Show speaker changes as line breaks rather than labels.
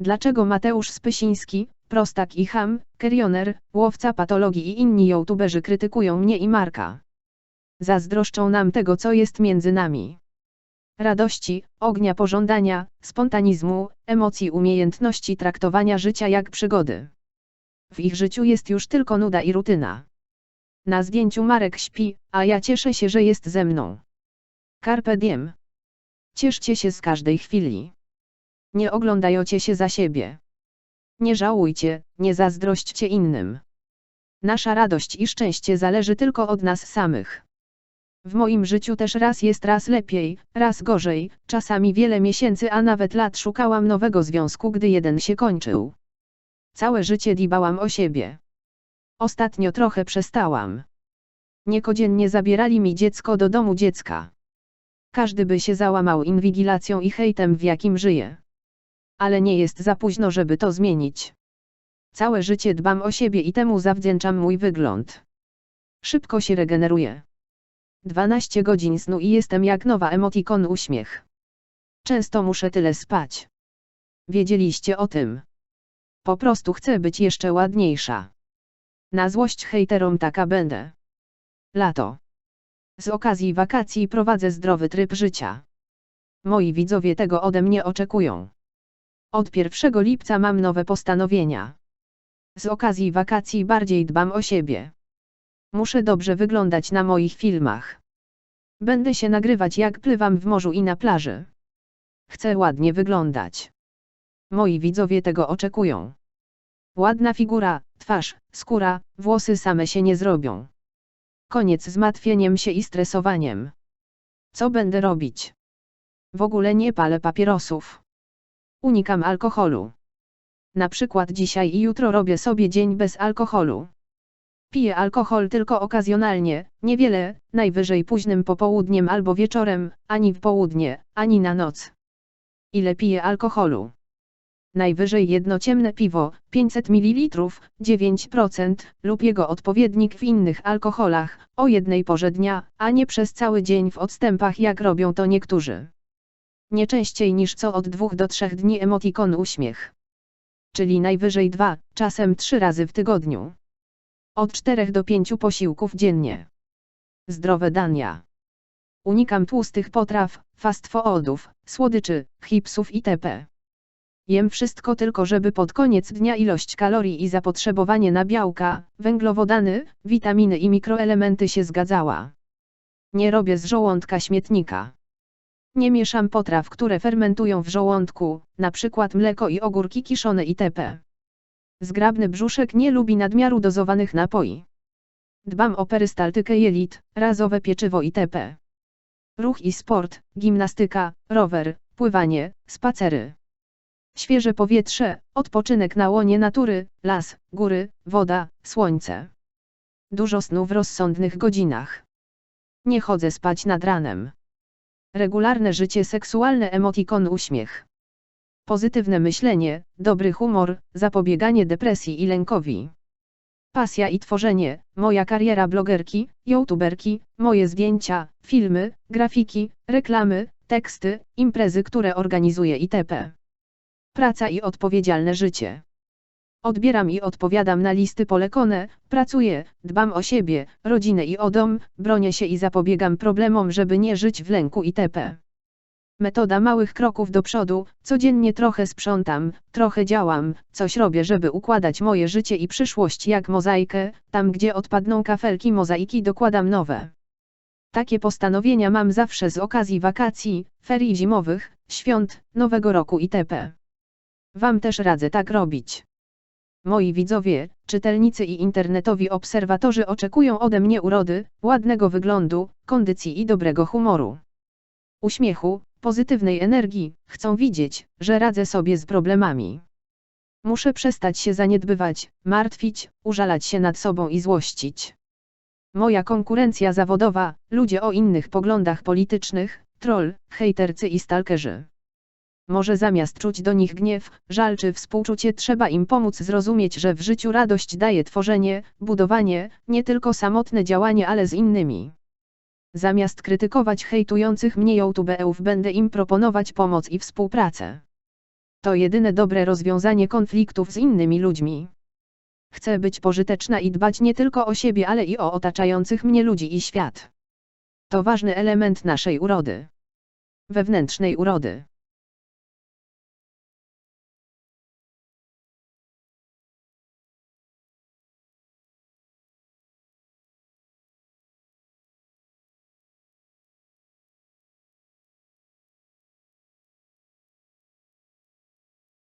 Dlaczego Mateusz Spysiński, prostak i ham, kerioner, łowca patologii i inni youtuberzy krytykują mnie i Marka? Zazdroszczą nam tego co jest między nami. Radości, ognia pożądania, spontanizmu, emocji umiejętności traktowania życia jak przygody. W ich życiu jest już tylko nuda i rutyna. Na zdjęciu Marek śpi, a ja cieszę się, że jest ze mną. Carpe diem. Cieszcie się z każdej chwili. Nie oglądajcie się za siebie. Nie żałujcie, nie zazdrośćcie innym. Nasza radość i szczęście zależy tylko od nas samych. W moim życiu też raz jest raz lepiej, raz gorzej, czasami wiele miesięcy a nawet lat szukałam nowego związku gdy jeden się kończył. Całe życie dbałam o siebie. Ostatnio trochę przestałam. Niecodziennie zabierali mi dziecko do domu dziecka. Każdy by się załamał inwigilacją i hejtem w jakim żyje. Ale nie jest za późno żeby to zmienić. Całe życie dbam o siebie i temu zawdzięczam mój wygląd. Szybko się regeneruję. 12 godzin snu i jestem jak nowa emotikon uśmiech. Często muszę tyle spać. Wiedzieliście o tym. Po prostu chcę być jeszcze ładniejsza. Na złość hejterom taka będę. Lato. Z okazji wakacji prowadzę zdrowy tryb życia. Moi widzowie tego ode mnie oczekują. Od 1 lipca mam nowe postanowienia. Z okazji wakacji bardziej dbam o siebie. Muszę dobrze wyglądać na moich filmach. Będę się nagrywać jak pływam w morzu i na plaży. Chcę ładnie wyglądać. Moi widzowie tego oczekują. Ładna figura, twarz, skóra, włosy same się nie zrobią. Koniec z martwieniem się i stresowaniem. Co będę robić? W ogóle nie palę papierosów. Unikam alkoholu. Na przykład dzisiaj i jutro robię sobie dzień bez alkoholu. Piję alkohol tylko okazjonalnie, niewiele, najwyżej późnym popołudniem albo wieczorem, ani w południe, ani na noc. Ile piję alkoholu? Najwyżej jedno ciemne piwo, 500 ml, 9%, lub jego odpowiednik w innych alkoholach, o jednej porze dnia, a nie przez cały dzień w odstępach jak robią to niektórzy. Nie częściej niż co od dwóch do trzech dni emotikon uśmiech. Czyli najwyżej dwa, czasem trzy razy w tygodniu. Od 4 do 5 posiłków dziennie. Zdrowe dania. Unikam tłustych potraw, fast foodów, słodyczy, chipsów itp. Jem wszystko tylko żeby pod koniec dnia ilość kalorii i zapotrzebowanie na białka, węglowodany, witaminy i mikroelementy się zgadzała. Nie robię z żołądka śmietnika. Nie mieszam potraw, które fermentują w żołądku, np. mleko i ogórki kiszone itp. Zgrabny brzuszek nie lubi nadmiaru dozowanych napoi. Dbam o perystaltykę jelit, razowe pieczywo itp. Ruch i sport, gimnastyka, rower, pływanie, spacery. Świeże powietrze, odpoczynek na łonie natury, las, góry, woda, słońce. Dużo snu w rozsądnych godzinach. Nie chodzę spać nad ranem. Regularne życie seksualne emotikon uśmiech. Pozytywne myślenie, dobry humor, zapobieganie depresji i lękowi. Pasja i tworzenie, moja kariera blogerki, youtuberki, moje zdjęcia, filmy, grafiki, reklamy, teksty, imprezy, które organizuję itp. Praca i odpowiedzialne życie. Odbieram i odpowiadam na listy polecone, pracuję, dbam o siebie, rodzinę i o dom, bronię się i zapobiegam problemom, żeby nie żyć w lęku itp. Metoda małych kroków do przodu, codziennie trochę sprzątam, trochę działam, coś robię, żeby układać moje życie i przyszłość jak mozaikę, tam gdzie odpadną kafelki mozaiki dokładam nowe. Takie postanowienia mam zawsze z okazji wakacji, ferii zimowych, świąt, nowego roku itp. Wam też radzę tak robić. Moi widzowie, czytelnicy i internetowi obserwatorzy oczekują ode mnie urody, ładnego wyglądu, kondycji i dobrego humoru. Uśmiechu, pozytywnej energii, chcą widzieć, że radzę sobie z problemami. Muszę przestać się zaniedbywać, martwić, użalać się nad sobą i złościć. Moja konkurencja zawodowa, ludzie o innych poglądach politycznych, troll, hejtercy i stalkerzy. Może zamiast czuć do nich gniew, żal czy współczucie trzeba im pomóc zrozumieć, że w życiu radość daje tworzenie, budowanie, nie tylko samotne działanie, ale z innymi. Zamiast krytykować hejtujących mnie youtubeów będę im proponować pomoc i współpracę. To jedyne dobre rozwiązanie konfliktów z innymi ludźmi. Chcę być pożyteczna i dbać nie tylko o siebie, ale i o otaczających mnie ludzi i świat. To ważny element naszej urody. Wewnętrznej urody.